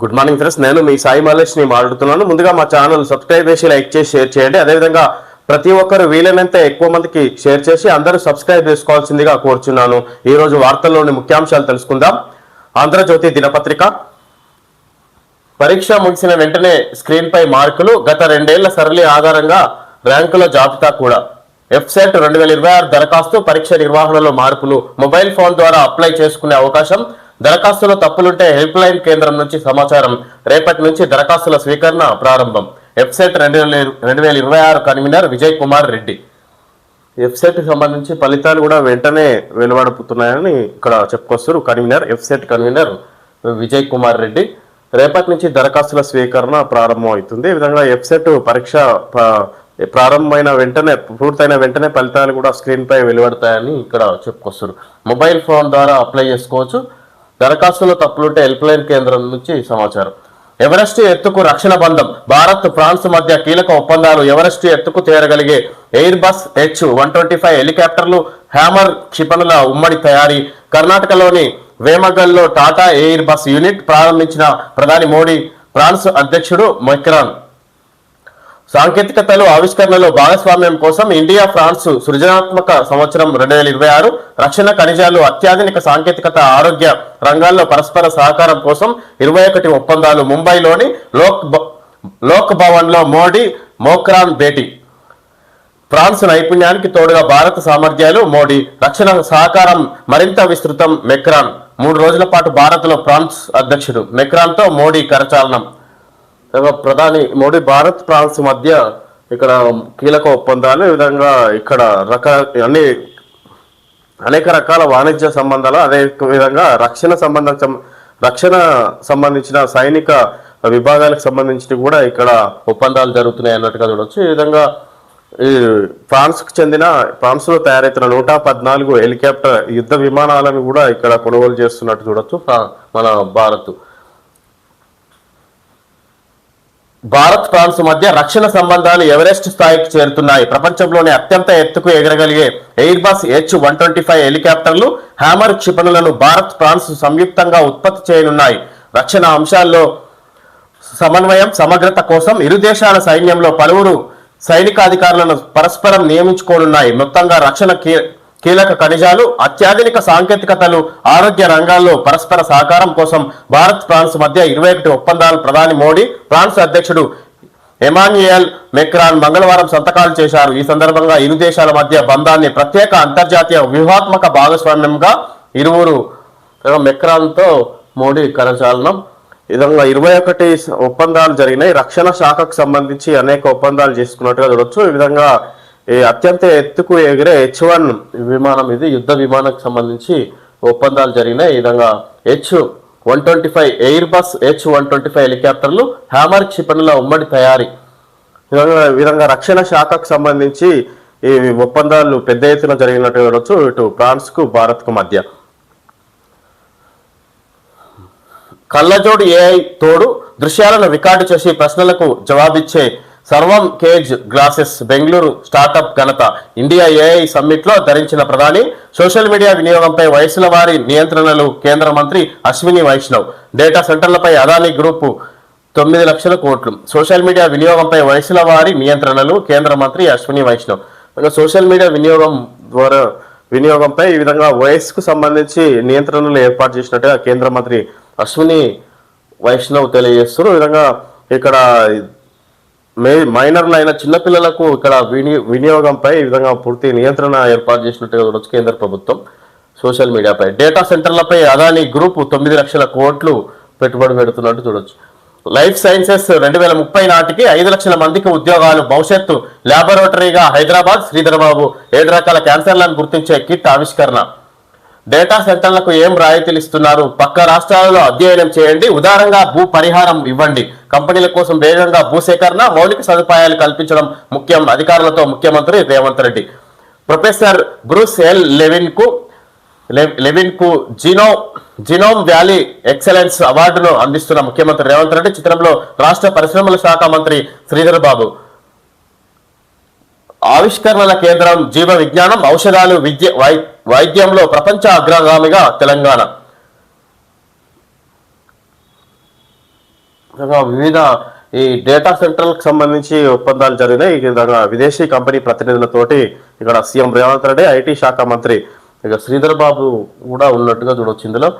Good morning friends నేను మీ సాయి మాలేష్ని మాట్లాడుతున్నాను. ముందుగా మా ఛానల్ సబ్స్క్రైబ్ చేసి లైక్ చేసి షేర్ చేయండి. అదేవిధంగా ప్రతి ఒక్కరు వీలైనంత ఎక్కువ మందికి షేర్ చేసి అందరూ సబ్స్క్రైబ్ చేసుకోవాల్సిందిగా కోరుచున్నాను. ఈ రోజు వార్తల్లోని ముఖ్యాంశాలు తెలుసుకుందాం. ఆంధ్రజ్యోతి దినపత్రిక. పరీక్ష ముగిసిన వెంటనే స్క్రీన్ పై మార్కులు గత రెండేళ్ళ సరళి ఆధారంగా ర్యాంకుల జాబితా కూడా. ఎఫ్సెట్ రెండు వేల ఇరవై ఆరు దరఖాస్తు పరీక్ష నిర్వహణలో మార్పులు. మొబైల్ ఫోన్ ద్వారా అప్లై చేసుకునే అవకాశం దరఖాస్తులో తప్పులుంటే హెల్ప్ లైన్ కేంద్రం నుంచి సమాచారం. రేపటి నుంచి దరఖాస్తుల స్వీకరణ ప్రారంభం. వెబ్సైట్ రెండు వేల రెండు వేల ఇరవై ఆరు కన్వీనర్ విజయ్ కుమార్ రెడ్డి. వెబ్సైట్ సంబంధించి ఫలితాలు కూడా వెంటనే వెలువడుతున్నాయని ఇక్కడ చెప్పుకొస్తారు కన్వీనర్ ఎఫ్సెట్ కన్వీనర్ విజయ్ కుమార్ రెడ్డి. రేపటి నుంచి దరఖాస్తుల స్వీకరణ ప్రారంభం అవుతుంది ఈ విధంగా వెబ్సైట్ పరీక్ష ప్రారంభమైన వెంటనే పూర్తయిన వెంటనే ఫలితాలు కూడా స్క్రీన్పై వెలువడతాయని ఇక్కడ చెప్పుకొస్తారు మొబైల్ ఫోన్ ద్వారా అప్లై చేసుకోవచ్చు. దరఖాస్తులో తప్పులుంటే హెల్ప్ లైన్ కేంద్రం నుంచి సమాచారం. ఎవరెస్ట్ ఎత్తుకు రక్షణ బంధం? భారత్ ఫ్రాన్స్ మధ్య కీలక ఒప్పందాలు ఎవరెస్ట్ ఎత్తుకు చేరగలిగే Airbus H one twenty five హెలికాప్టర్లు హ్యామర్ క్షిపణుల ఉమ్మడి తయారీ? కర్ణాటకలోని వేమగల్లో టాటా ఎయిర్ బస్ యూనిట్ ప్రారంభించిన ప్రధాని మోడీ ఫ్రాన్స్ అధ్యక్షుడు మెక్రాన్. సాంకేతికతలు ఆవిష్కరణలో భాగస్వామ్యం కోసం ఇండియా ఫ్రాన్స్ సృజనాత్మక సంవత్సరం రెండు వేల ఇరవై ఆరు రక్షణ ఖనిజాలు అత్యాధునిక సాంకేతికత ఆరోగ్య రంగాల్లో పరస్పర సహకారం కోసం ఇరవై ఒకటి ఒప్పందాలు ముంబైలోని లోక్ భ- లోక్ భవన్లో మోడీ మోక్రాన్ భేటీ. ఫ్రాన్స్ నైపుణ్యానికి తోడుగా భారత సామర్థ్యాలు మోడీ. రక్షణ సహకారం మరింత విస్తృతం మెక్రాన్. మూడు రోజుల పాటు భారత్లో ఫ్రాన్స్ అధ్యక్షుడు. మెక్రాన్తో మోడీ కరచాలనం. ప్రధాని మోడీ భారత్ ఫ్రాన్స్ మధ్య ఇక్కడ కీలక ఒప్పందాలు ఈ విధంగా ఇక్కడ రక అన్ని అనేక రకాల వాణిజ్య సంబంధాలు అదే విధంగా రక్షణ సంబంధం సం- రక్షణ సంబంధించిన సైనిక విభాగాలకు సంబంధించి కూడా ఇక్కడ ఒప్పందాలు జరుగుతున్నాయి అన్నట్టుగా చూడవచ్చు ఈ విధంగా ఈ ఫ్రాన్స్కు చెందిన ఫ్రాన్స్లో తయారైతున్న నూట పద్నాలుగు హెలికాప్టర్ యుద్ధ విమానాలను కూడా ఇక్కడ కొనుగోలు చేస్తున్నట్టు చూడొచ్చు మన భారత్. భారత్ ఫ్రాన్స్ మధ్య రక్షణ సంబంధాలు ఎవరెస్ట్ స్థాయికి చేరుతున్నాయి. ప్రపంచంలోని అత్యంత ఎత్తుకు ఎగరగలిగే Airbus H one twenty five హెలికాప్టర్లు హ్యామర్ క్షిపణులను భారత్ ఫ్రాన్స్ సంయుక్తంగా ఉత్పత్తి చేయనున్నాయి. రక్షణ అంశాల్లో సమన్వయం సమగ్రత కోసం ఇరు దేశాల సైన్యంలో పలువురు సైనికాధికారులను పరస్పరం నియమించుకోనున్నాయి. మొత్తంగా రక్షణ కీలక ఖనిజాలు అత్యాధునిక సాంకేతికతలు ఆరోగ్య రంగాల్లో పరస్పర సహకారం కోసం భారత్ ఫ్రాన్స్ మధ్య ఇరవై ఒకటి ఒప్పందాలు ప్రధాని మోడీ ఫ్రాన్స్ అధ్యక్షుడు ఎమాన్యుయల్ మెక్రాన్ మంగళవారం సంతకాలు చేశారు. ఈ సందర్భంగా ఇరు దేశాల మధ్య బంధాన్ని ప్రత్యేక అంతర్జాతీయ వ్యూహాత్మక భాగస్వామ్యంగా ఇరువురు మెక్రాన్తో మోడీ కరచాలనం. విధంగా ఇరవై ఒకటి ఒప్పందాలు జరిగినాయి. రక్షణ శాఖకు సంబంధించి అనేక ఒప్పందాలు చేసుకున్నట్టుగా చూడొచ్చు. ఈ విధంగా ఈ అత్యంత ఎత్తుకు ఎగిరే హెచ్ వన్ విమానం ఇది. యుద్ధ విమానానికి సంబంధించి ఒప్పందాలు జరిగినాయి. ఈ విధంగా H one twenty five Airbus H one twenty five హెలికాప్టర్లు హ్యామర్ క్షిపణుల ఉమ్మడి తయారీ. విధంగా విధంగా రక్షణ శాఖకు సంబంధించి ఈ ఒప్పందాలు పెద్ద ఎత్తున జరిగినట్టు చూడవచ్చు ఇటు ఫ్రాన్స్కు భారత్కు మధ్య. కళ్ళజోడు ఏఐ తోడు దృశ్యాలను రికార్డు చేసి ప్రశ్నలకు జవాబిచ్చే Sarvam cage glasses Bengaluru startup ఘనత. ఇండియా ఏఐ సమ్మిట్లో ధరించిన ప్రధాని సోషల్ మీడియా వినియోగంపై వయసుల వారి నియంత్రణలు కేంద్ర మంత్రి అశ్విని వైష్ణవ్. డేటా సెంటర్లపై అదానీ గ్రూపు తొమ్మిది లక్షల కోట్లు. సోషల్ మీడియా వినియోగంపై వయసుల వారి నియంత్రణలు కేంద్ర మంత్రి అశ్విని వైష్ణవ్. ఇంకా సోషల్ మీడియా వినియోగం ద్వారా వినియోగంపై ఈ విధంగా వయస్సుకు సంబంధించి నియంత్రణలు ఏర్పాటు చేసినట్టుగా కేంద్ర మంత్రి అశ్విని వైష్ణవ్ తెలియజేస్తారు ఈ విధంగా ఇక్కడ మే మైనర్లు అయిన చిన్నపిల్లలకు ఇక్కడ విని వినియోగంపై ఈ విధంగా పూర్తి నియంత్రణ ఏర్పాటు చేసినట్టుగా చూడొచ్చు కేంద్ర ప్రభుత్వం సోషల్ మీడియాపై డేటా సెంటర్లపై అదానీ గ్రూప్ తొమ్మిది లక్షల కోట్లు పెట్టుబడి పెడుతున్నట్టు చూడొచ్చు. లైఫ్ సైన్సెస్ రెండు వేల ముప్పై నాటికి ఐదు లక్షల మందికి ఉద్యోగాలు భవిష్యత్తు ల్యాబొరేటరీగా హైదరాబాద్ శ్రీధరబాబు ఏడు రకాల క్యాన్సర్లను గుర్తించే కిట్ ఆవిష్కరణ. డేటా సెంటర్లకు ఏం రాయితీలు ఇస్తున్నారు? పక్క రాష్ట్రాలలో అధ్యయనం చేయండి. ఉదారంగా భూ పరిహారం ఇవ్వండి. కంపెనీల కోసం వేగంగా భూసేకరణ మౌలిక సదుపాయాలు కల్పించడం ముఖ్యం. అధికారులతో ముఖ్యమంత్రి Revanth Reddy. Professor Bruce L లెవిన్కు లెవిన్కు జినో జీనోమ్ వ్యాలీ ఎక్సలెన్స్ అవార్డును అందిస్తున్న ముఖ్యమంత్రి రేవంత్ రెడ్డి చిత్రంలో రాష్ట్ర పరిశ్రమల శాఖ మంత్రి శ్రీధర్ బాబు. ఆవిష్కరణల కేంద్రం జీవ విజ్ఞానం ఔషధాలు విద్య వై- వైద్యంలో ప్రపంచ అగ్రగామిగా తెలంగాణ. వివిధ ఈ డేటా సెంటర్లకు సంబంధించి ఒప్పందాలు జరిగినాయి. ఈ విధంగా విదేశీ కంపెనీ ప్రతినిధులతోటి ఇక్కడ సీఎం రేవంత్ రెడ్డి ఐటీ శాఖ మంత్రి ఇక శ్రీధర్ బాబు కూడా ఉన్నట్టుగా చూడవచ్చు ఇందులో.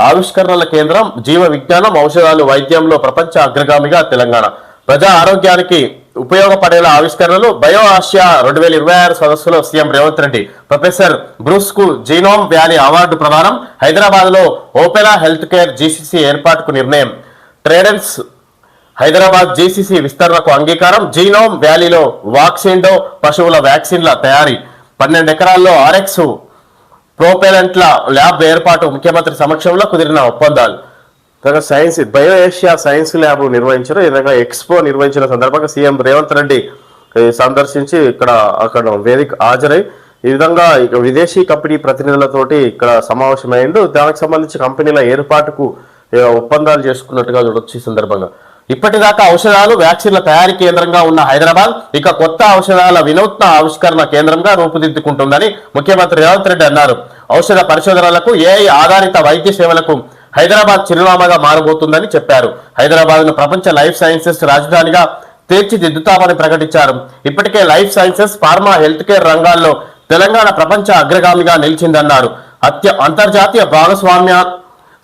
ఆవిష్కరణల కేంద్రం జీవ విజ్ఞానం ఔషధాలు వైద్యంలో ప్రపంచ అగ్రగామిగా తెలంగాణ. ప్రజా ఆరోగ్యానికి ఉపయోగపడేలా ఆవిష్కరణలు బయో ఆసియా రెండు వేల ఇరవై ఆరు సదస్సులో సీఎం రేవంత్ రెడ్డి. ప్రొఫెసర్ బ్రూస్కు జీనోమ్ వ్యాలీ అవార్డు ప్రదానం హైదరాబాద్లో ఓపెరా హెల్త్ కేర్ జీసీసీ ఏర్పాటుకు నిర్ణయం. ట్రేడెన్స్ హైదరాబాద్ జీసీసీ విస్తరణకు అంగీకారం జీనోమ్ వ్యాలీలో వాక్సిండో పశువుల వ్యాక్సిన్ల తయారీ. పన్నెండు ఎకరాల్లో ఆర్ఎక్స్ ప్రోపెలెంట్ల ల్యాబ్ ఏర్పాటు ముఖ్యమంత్రి సమక్షంలో కుదిరిన ఒప్పందాలు. విధంగా science bio Asia science lab నిర్వహించారు. ఈ విధంగా ఎక్స్పో నిర్వహించిన సందర్భంగా సీఎం రేవంత్ రెడ్డి సందర్శించి ఇక్కడ అక్కడ వేదిక హాజరై ఈ విధంగా ఇక విదేశీ కంపెనీ ప్రతినిధులతోటి ఇక్కడ సమావేశమైండు. దానికి సంబంధించి కంపెనీల ఏర్పాటుకు ఒప్పందాలు చేసుకున్నట్టుగా చూడొచ్చు ఈ సందర్భంగా. ఇప్పటిదాకా ఔషధాలు వ్యాక్సిన్ల తయారీ కేంద్రంగా ఉన్న హైదరాబాద్ ఇక కొత్త ఔషధాల వినూత్న ఆవిష్కరణ కేంద్రంగా రూపుదిద్దుకుంటుందని ముఖ్యమంత్రి రేవంత్ రెడ్డి అన్నారు. ఔషధ పరిశోధనలకు ఏఐ ఆధారిత వైద్య సేవలకు హైదరాబాద్ చిరునామాగా మారబోతుందని చెప్పారు. హైదరాబాద్ను ప్రపంచ లైఫ్ సైన్సెస్ రాజధానిగా తీర్చిదిద్దుతామని ప్రకటించారు. ఇప్పటికే life sciences pharma health care రంగాల్లో తెలంగాణ ప్రపంచ అగ్రగామిగా నిలిచిందన్నారు. అత్య అంతర్జాతీయ భాగస్వామ్య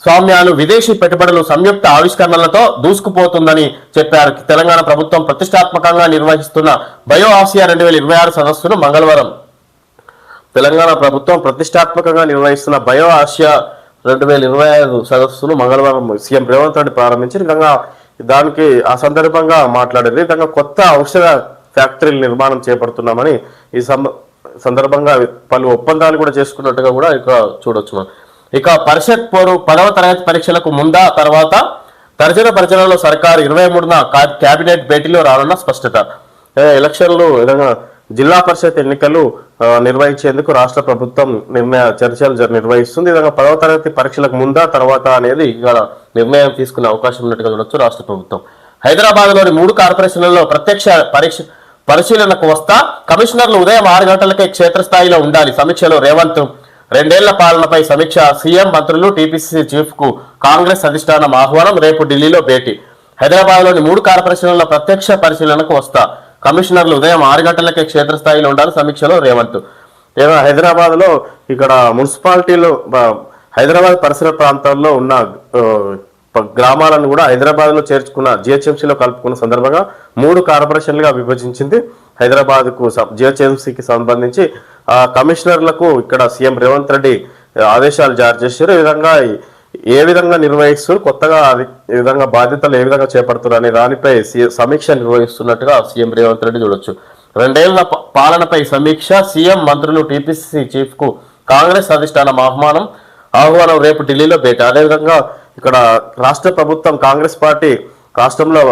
స్వామ్యాలు విదేశీ పెట్టుబడులు సంయుక్త ఆవిష్కరణలతో దూసుకుపోతుందని చెప్పారు. తెలంగాణ ప్రభుత్వం ప్రతిష్టాత్మకంగా నిర్వహిస్తున్న బయో ఆసియా రెండు వేల ఇరవై ఆరు సదస్సును మంగళవారం తెలంగాణ ప్రభుత్వం ప్రతిష్టాత్మకంగా నిర్వహిస్తున్న బయో ఆసియా రెండు వేల ఇరవై ఐదు సదస్సును మంగళవారం సీఎం రేవంత్ రెడ్డి ప్రారంభించి విధంగా దానికి ఆ సందర్భంగా మాట్లాడింది. ఈ విధంగా కొత్త ఔషధ ఫ్యాక్టరీలు నిర్మాణం చేపడుతున్నామని ఈ సందర్భంగా పలు ఒప్పందాలు కూడా చేసుకున్నట్టుగా కూడా ఇక చూడొచ్చు మనం. ఇక పరిషత్ పోరు పదవ తరగతి పరీక్షలకు ముందా తర్వాత తర్జన పరిచయలో సర్కారు ఇరవై మూడున కేబినెట్ భేటీలో రానున్న స్పష్టత. ఎలక్షన్లు విధంగా జిల్లా పరిషత్ ఎన్నికలు నిర్వహించేందుకు రాష్ట్ర ప్రభుత్వం నిర్ణయ చర్చలు నిర్వహిస్తుంది. విధంగా పదవ తరగతి పరీక్షలకు ముందా తర్వాత అనేది ఇవాళ నిర్ణయం తీసుకునే అవకాశం ఉన్నట్టుగా చూడొచ్చు రాష్ట్ర ప్రభుత్వం. హైదరాబాద్లోని మూడు కార్పొరేషన్లలో ప్రత్యక్ష పరీక్ష పరిశీలనకు వస్తా కమిషనర్లు ఉదయం ఆరు గంటలకే క్షేత్రస్థాయిలో ఉండాలి. సమీక్షలో రేవంత్ రెండేళ్ళ పాలనపై సమీక్ష సీఎం మంత్రులు టీపీసీసీ చీఫ్కు కాంగ్రెస్ అధిష్టానం ఆహ్వానం రేపు ఢిల్లీలో భేటీ. హైదరాబాద్లోని మూడు కార్పొరేషన్ల ప్రత్యక్ష పరిశీలనకు వస్తా. కమిషనర్లు ఉదయం ఆరు గంటలకే క్షేత్రస్థాయిలో ఉండాలి. సమీక్షలో రేవంత్. ఏదో హైదరాబాద్లో ఇక్కడ మున్సిపాలిటీలో హైదరాబాద్ పరిసర ప్రాంతాల్లో ఉన్న గ్రామాలను కూడా హైదరాబాద్లో చేర్చుకున్న జిహెచ్ఎంసీలో కలుపుకున్న సందర్భంగా మూడు కార్పొరేషన్లుగా విభజించింది హైదరాబాద్కు జిహెచ్ఎంసీకి సంబంధించి. ఆ కమిషనర్లకు ఇక్కడ సీఎం రేవంత్ రెడ్డి ఆదేశాలు జారీ చేశారు. ఈ విధంగా ఏ విధంగా నిర్వహిస్తున్నారు కొత్తగా విధంగా బాధ్యతలు ఏ విధంగా చేపడుతున్నారు అనే దానిపై సమీక్ష నిర్వహిస్తున్నట్టుగా సీఎం రేవంత్ రెడ్డి చూడొచ్చు. రెండేళ్ళ పాలనపై సమీక్ష సీఎం మంత్రులు టీపీసీసీ చీఫ్కు కాంగ్రెస్ అధిష్టానం ఆహ్వానం ఆహ్వానం రేపు ఢిల్లీలో భేటీ. అదేవిధంగా ఇక్కడ రాష్ట్ర ప్రభుత్వం కాంగ్రెస్ పార్టీ రాష్ట్రంలో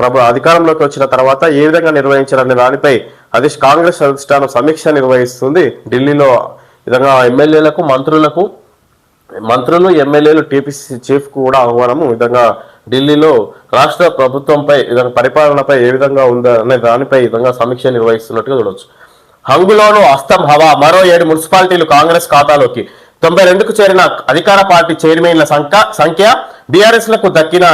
ప్రభు అధికారంలోకి వచ్చిన తర్వాత ఏ విధంగా నిర్వహించారనే దానిపై అది కాంగ్రెస్ అధిష్టానం సమీక్ష నిర్వహిస్తుంది. ఢిల్లీలో విధంగా ఎమ్మెల్యేలకు మంత్రులకు మంత్రులు ఎమ్మెల్యేలు టీపీసీ చీఫ్ కూడా ఆహ్వానము. ఈ విధంగా ఢిల్లీలో రాష్ట్ర ప్రభుత్వంపై విధంగా పరిపాలనపై ఏ విధంగా ఉందనే దానిపై ఈ విధంగా సమీక్ష నిర్వహిస్తున్నట్టుగా చూడవచ్చు హంగులోను అస్తం హవా మరో ఏడు మున్సిపాలిటీలు కాంగ్రెస్ ఖాతాలోకి. తొంభై రెండుకు చేరిన అధికార పార్టీ చైర్మన్ల సంఖ్య సంఖ్య బీఆర్ఎస్లకు దక్కిన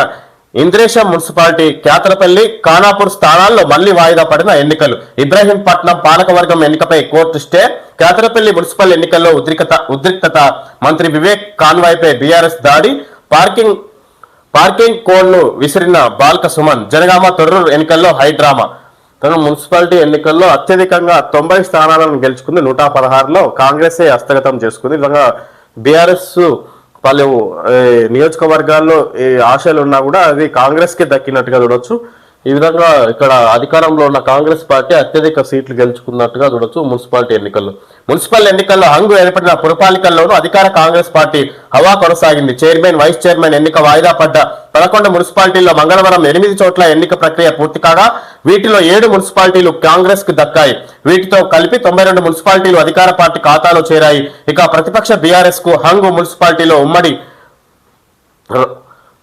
ఇంద్రేశం మున్సిపాలిటీ కేతలపల్లి ఖానాపూర్ స్థానాల్లో మళ్ళీ వాయిదా పడిన ఎన్నికలు. ఇబ్రాహీంపట్నం పాలకవర్గం ఎన్నికపై కోర్టు స్టే. కేతలపల్లి మున్సిపల్ ఎన్నికల్లో ఉద్రిక్తత ఉద్రిక్తత మంత్రి వివేక్ కాన్వాయ్పై బీఆర్ఎస్ దాడి. పార్కింగ్ పార్కింగ్ కోడ్ను విసిరిన బాల్క సుమన్ జనగామ తొర్రూరు ఎన్నికల్లో హైడ్రామా తన మున్సిపాలిటీ ఎన్నికల్లో అత్యధికంగా తొంభై స్థానాలను గెలుచుకుంది. నూట పదహారులో కాంగ్రెసే హస్తగతం చేసుకుంది. విధంగా బీఆర్ఎస్ పలు నియోజకవర్గాల్లో ఆశలు ఉన్నా కూడా అది కాంగ్రెస్కే దక్కినట్టుగా చూడొచ్చు. ఈ విధంగా ఇక్కడ అధికారంలో ఉన్న కాంగ్రెస్ పార్టీ అత్యధిక సీట్లు గెలుచుకున్నట్టుగా చూడొచ్చు మున్సిపాలిటీ ఎన్నికల్లో. మున్సిపల్ ఎన్నికల్లో హంగు ఏర్పడిన పురపాలికల్లోనూ అధికార కాంగ్రెస్ పార్టీ హవా కొనసాగింది. చైర్మన్ వైస్ చైర్మన్ ఎన్నిక వాయిదా పడ్డ పదకొండు మున్సిపాలిటీల్లో మంగళవారం ఎనిమిది చోట్ల ఎన్నిక ప్రక్రియ పూర్తి కాగా వీటిలో ఏడు మున్సిపాలిటీలు కాంగ్రెస్కు దక్కాయి. వీటితో కలిపి తొంభై రెండు మున్సిపాలిటీలు అధికార పార్టీ ఖాతాలో చేరాయి. ఇక ప్రతిపక్ష బీఆర్ఎస్కు హంగు మున్సిపాలిటీలో ఉమ్మడి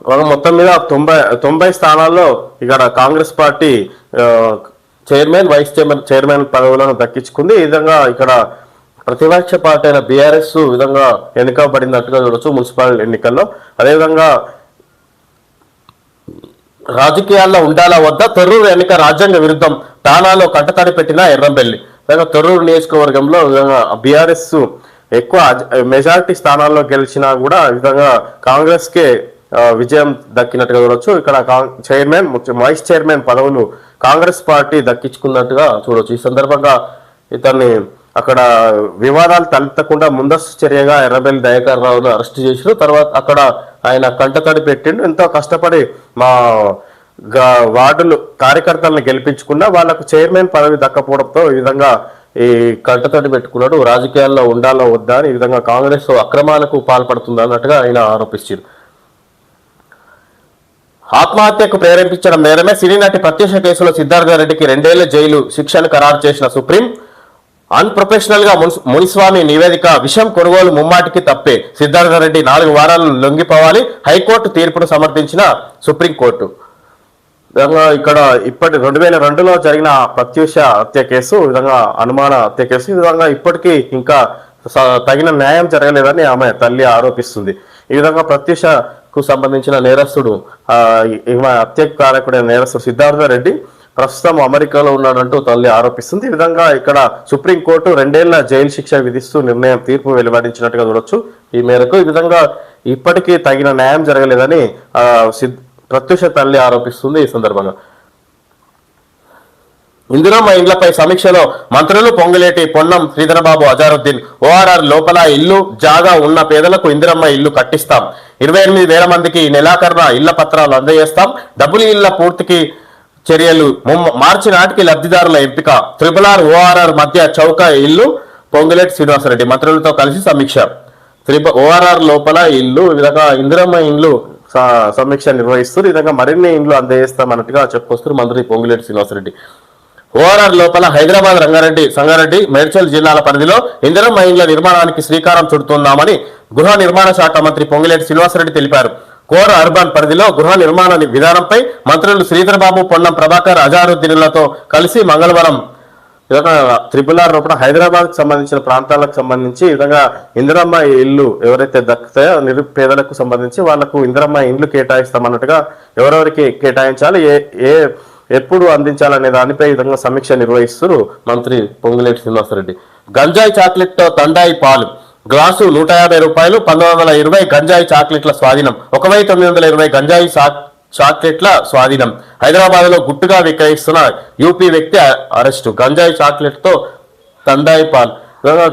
ఒక మొత్తం మీద తొంభై తొంభై స్థానాల్లో ఇక్కడ Congress party chairman vice chairman chairman పదవులను దక్కించుకుంది. ఈ విధంగా ఇక్కడ ప్రతిపక్ష పార్టీ అయిన బీఆర్ఎస్ విధంగా ఎన్నికబడినట్టుగా చూడొచ్చు మున్సిపల్ ఎన్నికల్లో. అదేవిధంగా రాజకీయాల్లో ఉండాలా వద్ద? తొర్రూరు ఎన్నిక రాజ్యాంగ విరుద్ధం. తానాలో కంటతడి పెట్టిన ఎర్రంబెల్లి. విధంగా తొర్రూరు నియోజకవర్గంలో విధంగా బీఆర్ఎస్ ఎక్కువ మెజారిటీ స్థానాల్లో గెలిచినా కూడా ఈ విధంగా కాంగ్రెస్కే విజయం దక్కినట్టుగా చూడొచ్చు. ఇక్కడ కాం- చైర్మన్ వైస్ చైర్మన్ పదవులు కాంగ్రెస్ పార్టీ దక్కించుకున్నట్టుగా చూడొచ్చు. ఈ సందర్భంగా ఇతన్ని అక్కడ వివాదాలు తలెత్తకుండా ముందస్తు చర్యగా ఎర్రబెల్లి దయాకర్ రావును అరెస్ట్ చేసారు తర్వాత అక్కడ ఆయన కంటతడి పెట్టిండు ఎంతో కష్టపడి మా వార్డులు కార్యకర్తలను గెలిపించుకున్నా వాళ్ళకు చైర్మన్ పదవి దక్కపోవడంతో ఈ విధంగా ఈ కంటతడి పెట్టుకున్నాడు రాజకీయాల్లో ఉండాలో వద్దా అని ఈ విధంగా కాంగ్రెస్ అక్రమాలకు పాల్పడుతుంది అన్నట్టుగా ఆయన ఆరోపించారు ఆత్మహత్యకు ప్రేరేపించడం నేరమే సినీ నటి ప్రత్యక్ష కేసులో సిద్ధార్థ రెడ్డికి రెండేళ్ళ జైలు శిక్షను ఖరారు చేసిన సుప్రీం. అన్ప్రొఫెషనల్గా మునిస్వామి నివేదిక విషం కొనుగోలు ముమ్మాటికి తప్పే. సిద్ధార్థ రెడ్డి నాలుగు వారాలు లొంగిపోవాలి. హైకోర్టు తీర్పును సమర్థించిన సుప్రీంకోర్టు. విధంగా ఇక్కడ ఇప్పటి రెండు వేల రెండులో జరిగిన ప్రత్యూష హత్య కేసు విధంగా అనుమాన హత్య కేసు ఈ విధంగా ఇప్పటికీ ఇంకా తగిన న్యాయం జరగలేదని ఆమె తల్లి ఆరోపిస్తుంది. ఈ విధంగా ప్రత్యూషకు సంబంధించిన నేరస్తుడు ఆ, కారకుడైన నేరస్తుడు సిద్ధార్థ రెడ్డి ప్రస్తుతం అమెరికాలో ఉన్నాడంటూ తల్లి ఆరోపిస్తుంది. ఈ విధంగా ఇక్కడ సుప్రీంకోర్టు రెండేళ్ళ జైలు శిక్ష విధిస్తూ నిర్ణయం తీర్పు వెలువడించినట్టుగా చూడొచ్చు. ఈ మేరకు ఈ విధంగా ఇప్పటికీ తగిన న్యాయం జరగలేదని సిద్ ప్రత్యూష తల్లి ఆరోపిస్తుంది ఈ సందర్భంగా. ఇందిరమ్మ ఇండ్లపై సమీక్షలో మంత్రులు పొంగులేటి పొన్నం శ్రీధరబాబు అజారుద్దీన్. ఓఆర్ఆర్ లోపల ఇల్లు జాగా ఉన్న పేదలకు ఇందిరమ్మ ఇల్లు కట్టిస్తాం. ఇరవై ఎనిమిది వేల మందికి నెలాఖరున ఇళ్ళ పత్రాలు అందజేస్తాం. డబ్బులు ఇళ్ళ పూర్తికి చర్యలు. మార్చి నాటికి లబ్ధిదారుల ఎంపిక. త్రిపుల్ ఆర్ ఓఆర్ఆర్ మధ్య చౌక ఇల్లు పొంగులేటి శ్రీనివాసరెడ్డి మంత్రులతో కలిసి సమీక్ష. త్రిబ ఓఆర్ఆర్ లోపల ఇల్లు ఈ విధంగా ఇందిరమ్మ ఇండ్లు సమీక్ష నిర్వహిస్తూ ఈ విధంగా మరిన్ని ఇండ్లు అందజేస్తామన్నట్టుగా చెప్పుకొస్తారు మంత్రి పొంగులేటి శ్రీనివాసరెడ్డి. ఓఆర్ఆర్ లోపల హైదరాబాద్ రంగారెడ్డి సంగారెడ్డి మేడ్చల్ జిల్లాల పరిధిలో ఇందిరా ఇండ్ల నిర్మాణానికి శ్రీకారం చుడుతున్నామని గృహ నిర్మాణ శాఖ మంత్రి పొంగిలేటి శ్రీనివాసరెడ్డి తెలిపారు. కోర అర్బన్ పరిధిలో గృహ నిర్మాణ విధానంపై మంత్రులు శ్రీధర్బాబు పొన్నం ప్రభాకర్ అజారుద్దీన్లతో కలిసి మంగళవారం త్రిపుల్ ఆర్ లోపల హైదరాబాద్కు సంబంధించిన ప్రాంతాలకు సంబంధించి ఈ విధంగా ఇందిరమ్మ ఇల్లు ఎవరైతే దక్కుతాయో నిరుపేదలకు సంబంధించి వాళ్ళకు ఇందిరమ్మ ఇండ్లు కేటాయిస్తామన్నట్టుగా ఎవరెవరికి కేటాయించాలి ఏ ఏ ఎప్పుడు అందించాలనే దానిపై విధంగా సమీక్ష నిర్వహిస్తున్నారు మంత్రి పొంగులేటి శ్రీనివాసరెడ్డి. గంజాయి చాక్లెట్తో తండాయి పాలు. గ్లాసు నూట యాభై రూపాయలు పంతొమ్మిది వందల ఇరవై గంజాయి చాక్లెట్ల స్వాధీనం. ఒక వెయ్యి తొమ్మిది వందల ఇరవై గంజాయి చాక్లెట్ల స్వాధీనం. హైదరాబాద్లో గుట్టుగా విక్రయిస్తున్న యూపీ వ్యక్తి అరెస్టు. గంజాయి చాక్లెట్తో తండాయి పాలు.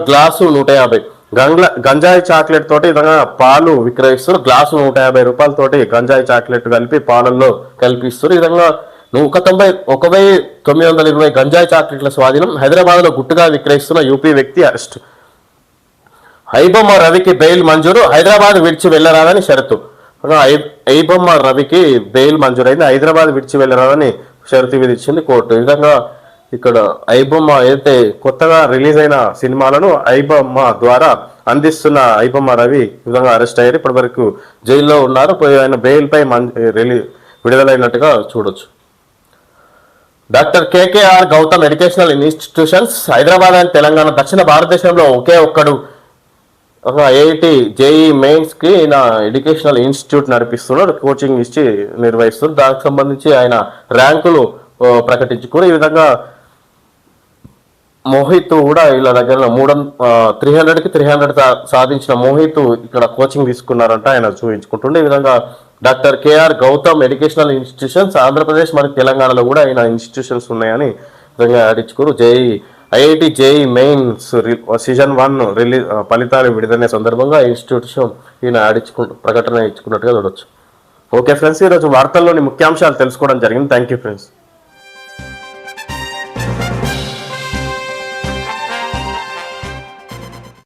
గ్లాసు నూట యాభై. గంగ్ల గంజాయి చాక్లెట్ తోటి విధంగా పాలు విక్రయిస్తారు గ్లాసు నూట యాభై రూపాయలతోటి గంజాయి చాక్లెట్ కలిపి పాలల్లో కల్పిస్తారు ఈ విధంగా నువ్వు ఒక తొంభై ఒక వెయ్యి తొమ్మిది వందల ఇరవై గంజాయి చాక్లెట్ల స్వాధీనం హైదరాబాద్లో గుట్టుగా విక్రయిస్తున్న యూపీ వ్యక్తి అరెస్ట్. ఐబొమ్మ రవికి బెయిల్ మంజూరు హైదరాబాద్ విడిచి వెళ్ళరాదని షరతు. ఐ- ఐబొమ్మ రవికి బెయిల్ మంజూరైంది హైదరాబాద్ విడిచి వెళ్ళరాదని షరతు విధించింది కోర్టు. ఈ విధంగా ఇక్కడ ఐబొమ్మ అయితే కొత్తగా రిలీజ్ అయిన సినిమాలను ఐబొమ్మ ద్వారా అందిస్తున్న ఐబొమ్మ రవి ఈ విధంగా అరెస్ట్ అయ్యారు. ఇప్పటి వరకు జైల్లో ఉన్నారు. ఆయన బెయిల్ పై మం- రిలీ విడుదలైనట్టుగా చూడొచ్చు. Doctor KKR Gautam educational institutions Hyderabad and Telangana దక్షిణ భారతదేశంలో ఒకే ఒక్కడు. ఒక ఏఐటి జేఈ మెయిన్స్కి ఈయన ఎడ్యుకేషనల్ ఇన్స్టిట్యూట్ నడిపిస్తున్నాడు కోచింగ్ ఇచ్చి నిర్వహిస్తున్నాడు దానికి సంబంధించి ఆయన ర్యాంకులు ప్రకటించుకుని ఈ విధంగా మోహిత్ కూడా ఇలా దగ్గర మూడు త్రీ హండ్రెడ్కి త్రీ హండ్రెడ్ సాధించిన మోహిత్ ఇక్కడ కోచింగ్ తీసుకున్నారంట ఆయన చూపించుకుంటుండే. ఈ విధంగా doctor KR Gautam educational institutions Andhra Pradesh మరియు తెలంగాణలో కూడా ఆయన ఇన్స్టిట్యూషన్స్ ఉన్నాయని విధంగా ఆడించుకోరు JEE IIT JEE mains season one release ఫలితాలు విడుదలైన సందర్భంగా ఇన్స్టిట్యూషన్ ఈయన ఆడించుకు ప్రకటన ఇచ్చుకున్నట్టుగా చూడొచ్చు. ఓకే ఫ్రెండ్స్ ఈరోజు వార్తల్లోని ముఖ్యాంశాలు తెలుసుకోవడం జరిగింది. Thank you friends.